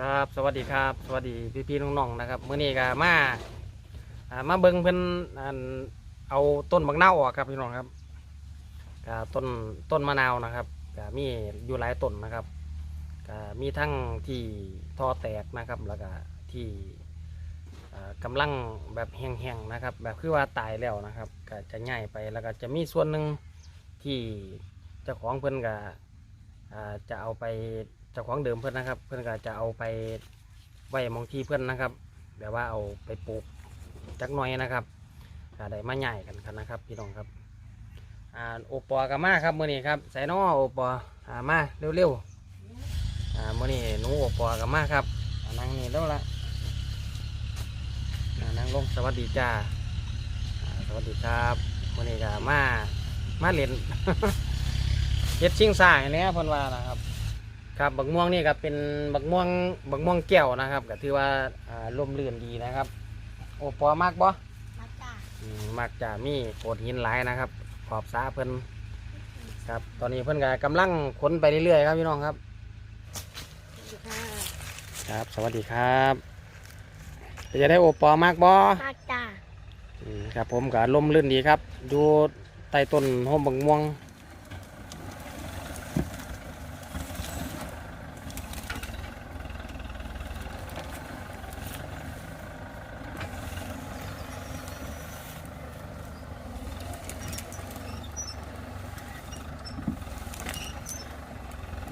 ครับ สวัสดีครับ สวัสดีพี่พี่ๆน้องๆนะครับมื้อนี้ก็มาอ่ามาเบิ่งเพิ่นอันเอาต้นบักนาวออกครับพี่น้องครับก็ต้นต้นมะนาวนะครับก็มีอยู่หลายต้นนะครับก็มีทั้งที่ท่อแตกนะครับแล้วก็ที่อ่ากำลังแบบแห้งๆนะครับ แบบคือว่าตายแล้วนะครับก็จะง่ายไปแล้วก็จะมีส่วนหนึ่งที่เจ้าของเพิ่นก็อ่าจะเอาไป เจ้าของเดิมเพื่อนนะครับ เพื่อนก็จะเอาไปไว้มองที่เพื่อนนะครับแบบว่าเอาไปปลูกจักหน่อยนะครับก็ได้มาใหญ่กันกันนะครับ พี่น้องครับอ่าโอปอกับมาครับมื่อนี้ครับใส่น้อโอปออ่ามาเร็วๆอ่ามื่อนี้หนูโอปอกับมาครับนั่งนี่แล้วละอ่านั่งลงสวัสดีจ้าสวัสดีครับมื่อนี้ก็มามาเล่นเฮ็ดชิงสายเนี่ยพิ่นว่านะครับ ครับบักม่วงนี่ก็เป็นบักม่วงบักม่วงแก้วนะครับก็ถือว่าอ่าร่มรื่นดีนะครับ โอปอมากบ่มาจ้าอืมมักจะมีโขดหินหลายนะครับ ขอบสาเพิ่นครับ ตอนนี้เพิ่นก็กำลังขนไปเรื่อยๆครับพี่น้องครับ ค่ะครับ สวัสดีครับจะได้โอปอมากบ่ มาจ้า อืมครับผมก็ร่มรื่นดีครับอยู่ใต้ต้นโฮมบักม่วง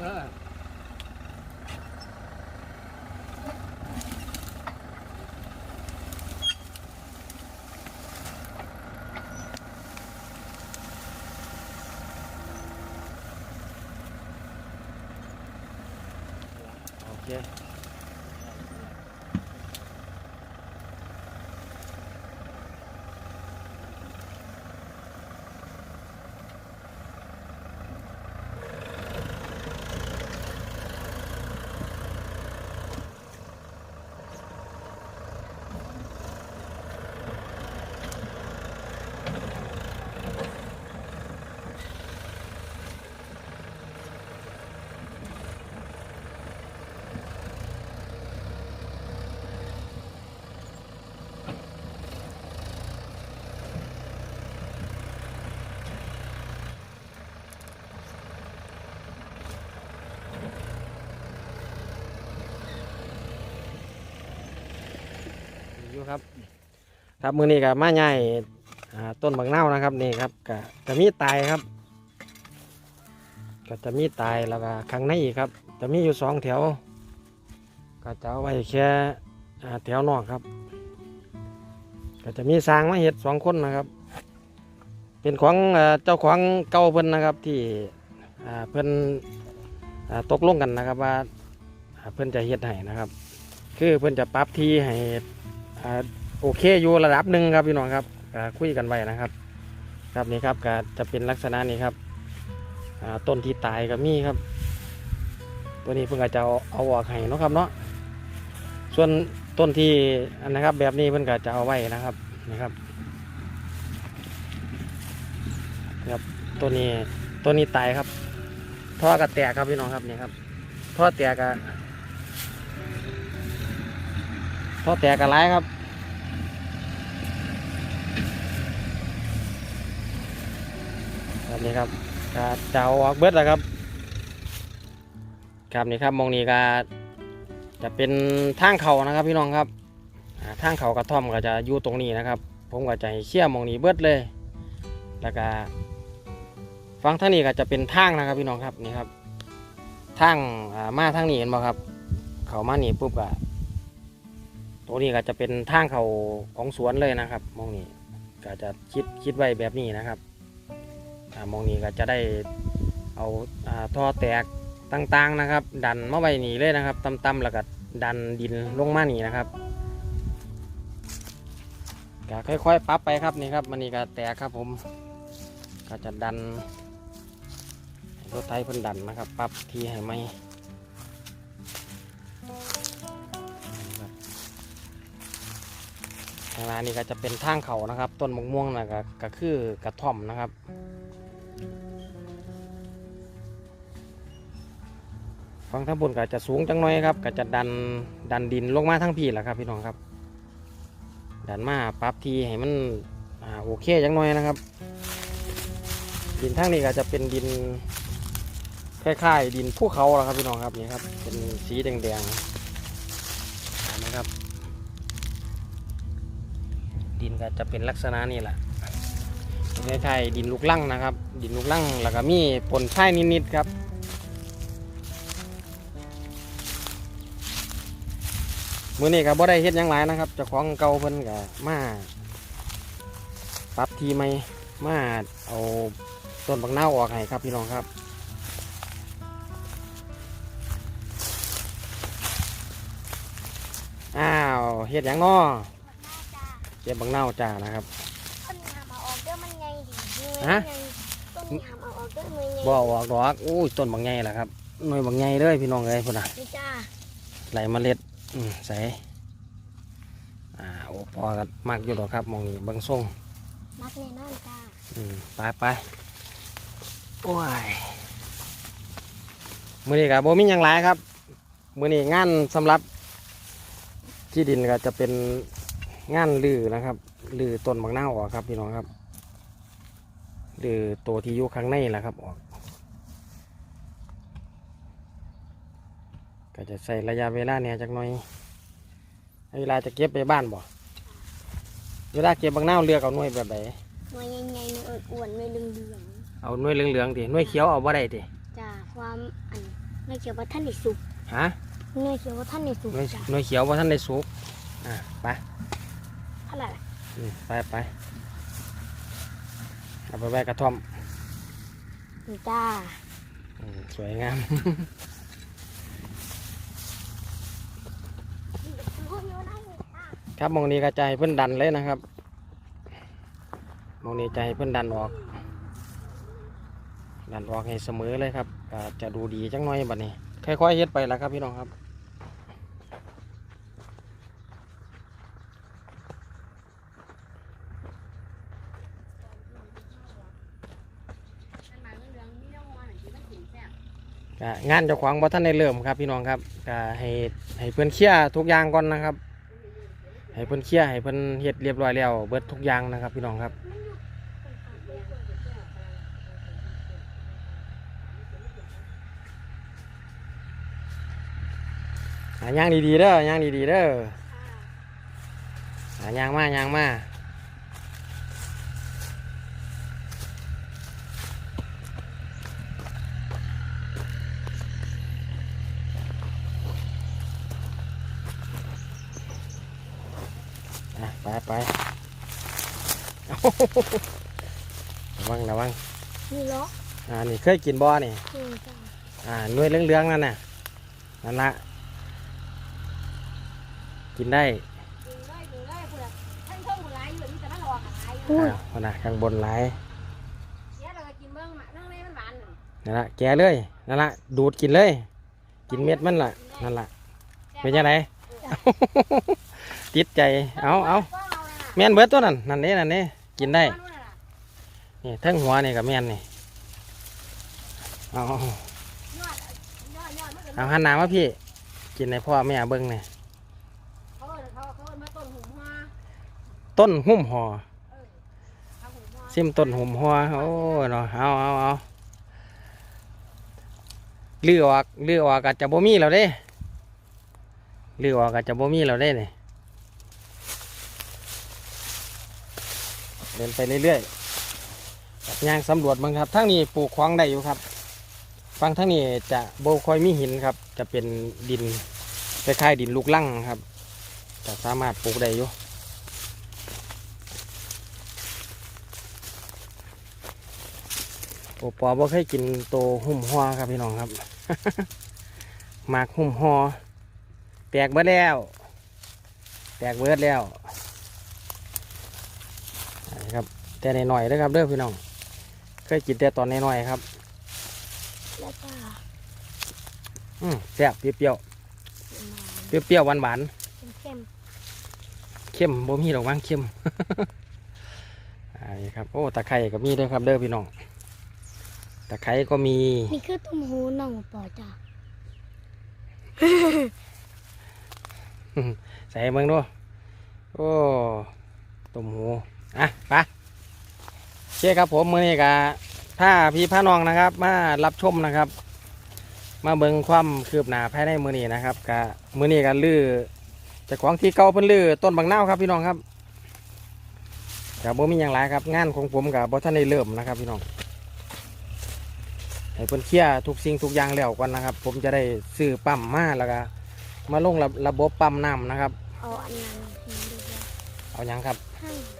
โอเคอยู่ครับ ครับมือนี้กับมาใหญ่ต้นบักเน่านะครับนี่ครับก็จะมีตายครับก็จะมีตายแล้วก็ข้างในอีกครับ จะมีอยู่สองแถว ก็จะเอาไว้แค่แถวนอกครับ ก็จะมีสร้างมาเห็ดสองคนนะครับ เป็นของเจ้าของเก่าเพิ่นนะครับที่เพิ่นอ่าตกลงกันนะครับว่าเพิ่นจะเฮ็ดให้นะครับ คือเพิ่นจะปรับที่ให้ อ่าโอเคอยู่ระดับหนึ่งครับพี่น้องครับก็คุยกันไว้นะครับ ครับนี่ครับก็จะเป็นลักษณะนี้ครับอ่าต้นที่ตายก็มีครับ ตัวนี้เพิ่งอาจจะเอาเอาออกให้เนาะครับเนาะส่วนต้นที่อันนะครับ แบบนี้เพิ่นก็จะเอาไว้นะครับนะครับครับตัวนี้ตัวนี้ตายครับท่อกระแตกครับพี่น้องครับนี่ครับท่อแตกกะ ท่อแตกกะไรครับ ครับนี่ครับก็จะเอาออกเบิดแล้วครับ ครับนี่ครับมองนี้ก็จะเป็นทางเขานะครับพี่น้องครับทางเขากระท่อมก็จะอยู่ตรงนี้นะครับ ผมก็จะเชี่ยมองนี้เบิดเลย แล้วก็ฟังทางนี้ก็จะเป็นทางนะครับพี่น้องครับนี่ครับทางอ่ามาทางนี้เห็นบ่ครับ เขามานี่ปุ๊บก็ ตัวนี้ก็จะเป็นทางเขาของสวนเลยนะครับ มองนี้ก็จะคิดคิดไว้แบบนี้นะครับอมองนี้ก็จะได้เอาอท่อแตกต่างๆนะครับ ดันมาไว้นี่เลยนะครับต่ำๆแล้วก็ดันดินลงมานี่นะครับก็ค่อยๆปรับไปครับนี่ครับมันนี่ก็แตกครับผม ก็จะดันรถไถเพิ่นดันนะครับปรับที่ให้ไหมางหน้านี่ก็จะเป็นทางเขานะครับ ต้นมะม่วงนะก็ก็คือกระท่อมนะครับฟังทั้งบนก็จะสูงจังหน่อยครับก็จะดันดันดินลงมาทั้งพี่แหละครับพี่น้องครับ ดันมาปรับทีให้มันอโอเคจังหน่อยนะครับ ดินทั้งนี้ก็จะเป็นดินคล้ายๆดินภูเขาแหละครับพี่น้องครับนี่ครับเป็นสีแดงๆเห็นไหมครับ ก็จะเป็นลักษณะนี้แหละคล้ายๆดินลูกลั่งนะครับ ดินลูกลั่งแล้วก็มีปนทรายนิดๆครับมือนี้ก็บ่ได้เฮ็ดยังหลายนะครับเจ้าของเก่าเพิ่นก็มาปรับทีใหม่มาเอาต้นบักนาออกให้ครับพี่น้องครับอ้าวเฮ็ดยังน้อ กหน้าจ้าเก็บบักนาวจ้านะครับ ต้นยามเอาออกเด้อมันไงดีเนื้อฮะไงต้นยามเอาออกเด้อมือไงบ่ออกดอกอู้ยต้นบักใหญ่ล่ะครับหน่วยบักใหญ่เลยพี่น้องเอ้ยพุ่นน่ะนี่จ้าไหลเมล็ดอืมใส่อ่าโอ้พอกันมากอยู่ดอกครับหมองนี้เบิ่งส่งมักแน่นอนจ้าอืมไปไปโอ้ยมือนี้กับโบมีหยังหลายครับมือนี้งานสำหรับที่ดินก็จะเป็น งานลือนะครับลือต้นบางหน้าวออกครับพี่น้องครับลือตัวที่อยู่ข้างในแหละครับออกก็จะใส่ระยะเวลาเนี่ยจักหน่อยเวลาจะเก็บไปบ้านบ่เวลาเก็บบางหน้าวเลือกเอาหน่วยแบบไหนหน่วยใหญ่ๆหน่วยอ้วนๆหน่วยเหลืองเอาหน่วยเหลืองๆดิหน่วยเขียวเอาบ่ได้ดิๆจ้าความอันหน่วยเขียวว่าท่านได้สุกฮะหน่วยเขียวว่าท่านได้สุกหน่วยจ้าหน่วยเขียวว่าท่านได้สุกอะไป เท่าไหร่ล่ะอืมไปไปเอาไปไว้กระท่อมนี่จ้าอืมสวยงามครับหมองนี้กระจายเพื่อนดันเลยนะครับหมองนี้จะให้เพื่อนดันออก ดันออกให้เสมอเลยครับก็จะดูดีจังน้อยบัดนี้ค่อยๆเฮ็ดไปแล้วครับพี่น้องครับ งานเจ้าของบ่ท่านได้เริ่มครับพี่น้องครับก็ให้ให้เพิ่อนเคลียร์ทุกอย่างก่อนนะครับ ให้เพิ่อนเคลียร์ให้เพิ่อนเฮ็ดเรียบร้อยแล้วเบิดทุกอย่างนะครับพี่น้องครับหาย่างดีๆเด้อย่างดีๆเด้อหาย่างมาย่างมาอะ ไปไปเอาระวังระวัง นี่เหรออ่า นี่เคยกินบ่นี่ นี่จ้าอ่าหน่วยเหลืองๆนั่นน่ะ นั่นละ กินได้ดึงเลยดึงเลยคุณอะท่านเพิ่งคุณร้ายอยู่นี่แต่มันออกอะไรอยู่อ่าคนน่ะข้างบนหลายเดี๋ยวเราก็กินเบิ้งมานั่งในมันหวานหนึ่งนั่นละแกะเลย นั่นละดูดกินเลย กินเม็ดมันล่ะนั่นละเป็นยังไง ติดใจ เอาเอา แม่นเบิดตัวนั่นนั่นนี่นั่นนี่กินได้นี่ทั้งหัวนี่กับแม่นนี่เอาเอาเอาหันหน้ามาพี่ กินในพ่อแม่เบิ้งนี่เนเขาเขาเอิ้นมาต้นหุ่มหัวต้นหุ่มหอซิมต้นหุ่มหัวโอ้ยเนาะเอาเอาเอาเลือออกลือออกอาจจะบ่มีแล้วเด้เลือออกอาจจะบ่มีแล้วเด้เนี่ย เดินไปเรื่อยๆยางสำรวจบ้างครับทั้งนี้ปลูกขวางได้อยู่ครับฟังทั้งนี้จะโบคอยมีหินครับ จะเป็นดินคล้ายๆดินลูกลังครับจะสามารถปลูกได้อยู่โอปอบ่เคยกินโตหุ่มหอครับพี่น้องครับหมากหุ่มหอแตกเบิดแล้ว แตกเบิดแล้วนี่ครับ แต่ในหน่อยๆนะครับเด้อพี่น้อง เคยกินแต่ตอนในหน่อยๆครับแล้วจ้าอืมแซ่บเปรี้ยวๆเปรี้ยวๆหวานเข้มๆเข้มบ่มีดอกมั้งเข้มอันนี้ครับโอ้ตะไคร่ก็มีด้วยครับเด้อพี่น้องตะไคร่ก็มีๆนี่คือตุ้มหูน้องปอจ้าใส่เมืองดูโอ้ตุ่มหูอะไปโอ เคครับผมมือนี้กะถ้าพี่พาน้องนะครับ มารับชมนะครับ มาเบิ่งความคืบหน้าภายในมือนี้นะครับกะมือนี้กันลือเจากของที่เก่าเพิ่นลือต้นบางนาวครับพี่น้องครับกับบ่มีอย่างไรครับ งานของผมกับบ่ท่านได้เริ่มนะครับ พี่น้องให้เพิ่นเคลียร์ทุกสิ่งทุกอย่างแล้วก่อนนะครับ ผมจะได้ซื้อปั๊มมาแล้วก็มาลงระระบบปั๊มน้ำนะครับ เอาอันนั้นมาดูว่าเอาหยังครับ ให้ไปบอ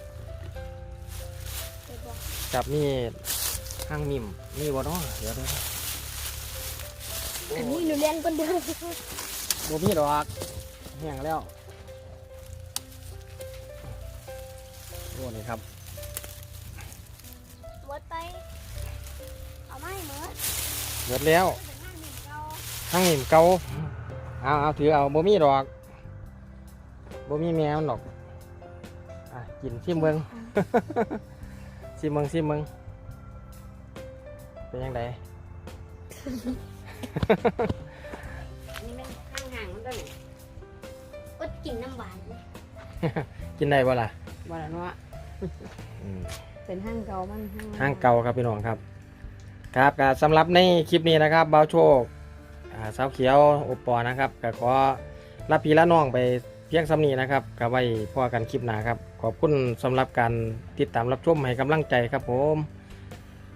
กกับมีห้างมิมมีบ่เนาะเดี๋ยวเดี๋ยวอันนี้หนูเรียนคนเดียวบ่มีดอกแห้งแล้วโอ้นี่ครับหมดไปเอาไม่หมดเบิดแล้วเป็นห้างหนึ่งเก่าห้างมิมเก่าเอาเอาถือเอาบ่มีดอกบ่มีแมวดอกอะกินชิมเบิ่ง ชิมเบิ่งชิมเบิ่งเป็นยังไง อันนี้เป็นห้างห่างมันก็หนึ่งก็กินน้ำหวานกินได้บ่ล่ะบ่ละเนาะอืมเป็นห้างเก่ามันห้างเก่าครับพี่น้องครับ ครับก็สำหรับในคลิปนี้นะครับเบาโชคอ่าสาวเขียวโอปอนะครับก็ขอรับพี่ละน้องไปเพียงสำนีนะครับก็ไว้พอกันคลิปหน้าครับ ขอบคุณสำหรับการติดตามรับชมให้กำลังใจครับผม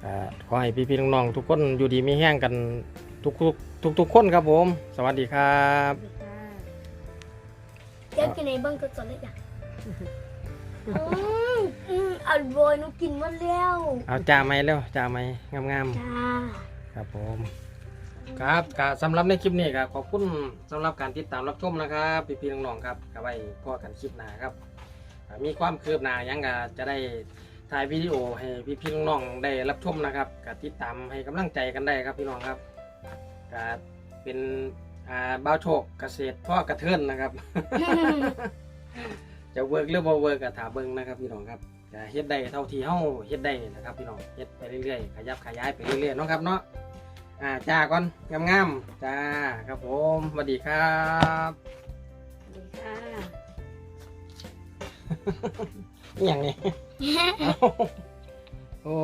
อ่าขอให้พี่พี่ๆน้องๆทุกคนอยู่ดีมีแห้งกันทุกทุกทุกทุกๆคนครับผม สวัสดีครับเดี๋ยวกินในเบิ้งสดๆเลยจ้ะอืมอืมอร่อยหนูกินหมดแล้ว เอาจ่าไหมเร็วจ่าไหมงามๆจ้าครับผม ครับก็สำหรับในคลิปนี้ครับขอบคุณสำหรับการติดตามรับชมนะครับพี่พี่ๆน้องๆครับก็ไว้พอกันคลิปหน้าครับอ่ามีความคืบหน้าหยังก็จะได้ถ่ายวิดีโอให้พี่พี่ๆน้องๆได้รับชมนะครับก็ติดตามให้กำลังใจกันได้ครับพี่น้องครับก็เป็นอ่าบ้าวโชคเกษตรพ่อกระเทินนะครับ จะเวิร์กหรือบ่เวิร์กก็ถามเบิ่งนะครับพี่น้องครับเฮ็ดได้เท่าที่เฮาเฮ็ดได้นะครับพี่น้องเฮ็ดไปเรื่อยๆขยับขยายไปเรื่อยๆเนาะครับเนาะ อ่าจ้าก่อนงามๆจ้าครับผมสวัสดีครับสวัสดีค่ะ อหย่างนี้เอ้าโอ้